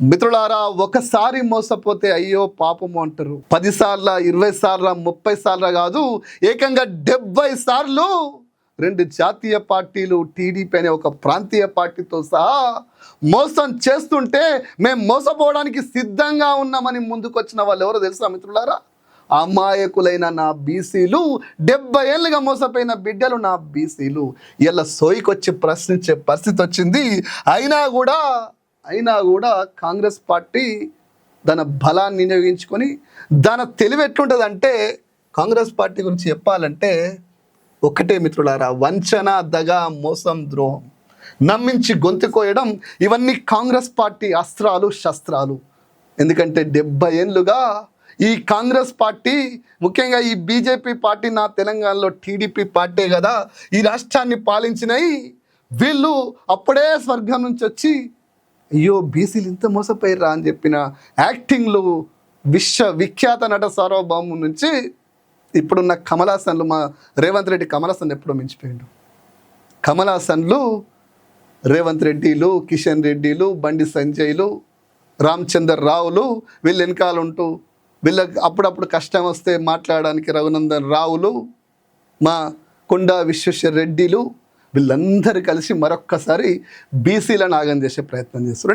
మిత్రులారా ఒకసారి మోసపోతే అయ్యో పాపము అంటారు. పది సార్ల ఇరవై సార్ల ముప్పై సార్ల కాదు ఏకంగా డెబ్బై సార్లు రెండు జాతీయ పార్టీలు టీడీపీ అనే ఒక ప్రాంతీయ పార్టీతో సహా మోసం చేస్తుంటే మేము మోసపోవడానికి సిద్ధంగా ఉన్నామని ముందుకొచ్చిన వాళ్ళు ఎవరో తెలుసా మిత్రులారా? అమాయకులైన నా బీసీలు డెబ్బై ఏళ్ళుగా మోసపోయిన బిడ్డలు నా బీసీలు. ఇలా సోయికొచ్చి ప్రశ్నించే పరిస్థితి వచ్చింది. అయినా కూడా అయినా కూడా కాంగ్రెస్ పార్టీ దాని బలాన్ని వినియోగించుకొని దాని తెలివి ఎట్లుంటుందంటే కాంగ్రెస్ పార్టీ గురించి చెప్పాలంటే ఒకటే మిత్రులారా వంచన దగ మోసం ద్రోహం. నమ్మించి గొంతు కోయడం ఇవన్నీ కాంగ్రెస్ పార్టీ అస్త్రాలు శస్త్రాలు. ఎందుకంటే డెబ్బై ఏళ్ళుగా ఈ కాంగ్రెస్ పార్టీ ముఖ్యంగా ఈ బీజేపీ పార్టీ నా తెలంగాణలో టీడీపీ పార్టీ కదా ఈ రాష్ట్రాన్ని పాలించినాయి వీళ్ళు అప్పుడే స్వర్గం నుంచి వచ్చి అయ్యో బీసీలు ఇంత మోసపోయారా అని చెప్పిన యాక్టింగ్లు విశ్వ విఖ్యాత నట సార్వభౌము నుంచి ఇప్పుడున్న కమలాసన్లు మా రేవంత్ రెడ్డి కమలాసన్ ఎప్పుడో మించిపోయిండు. కమలాసన్లు రేవంత్ రెడ్డిలు కిషన్ రెడ్డిలు బండి సంజయ్లు రామచందర్ రావులు వీళ్ళు వెనకాల ఉంటూ వీళ్ళకి అప్పుడప్పుడు కష్టం వస్తే మాట్లాడడానికి రఘునందన్ రావులు మా కొండా విశ్వేశ్వర రెడ్డిలు వీళ్ళందరూ కలిసి మరొక్కసారి బీసీలను ఆగం చేసే ప్రయత్నం చేస్తారు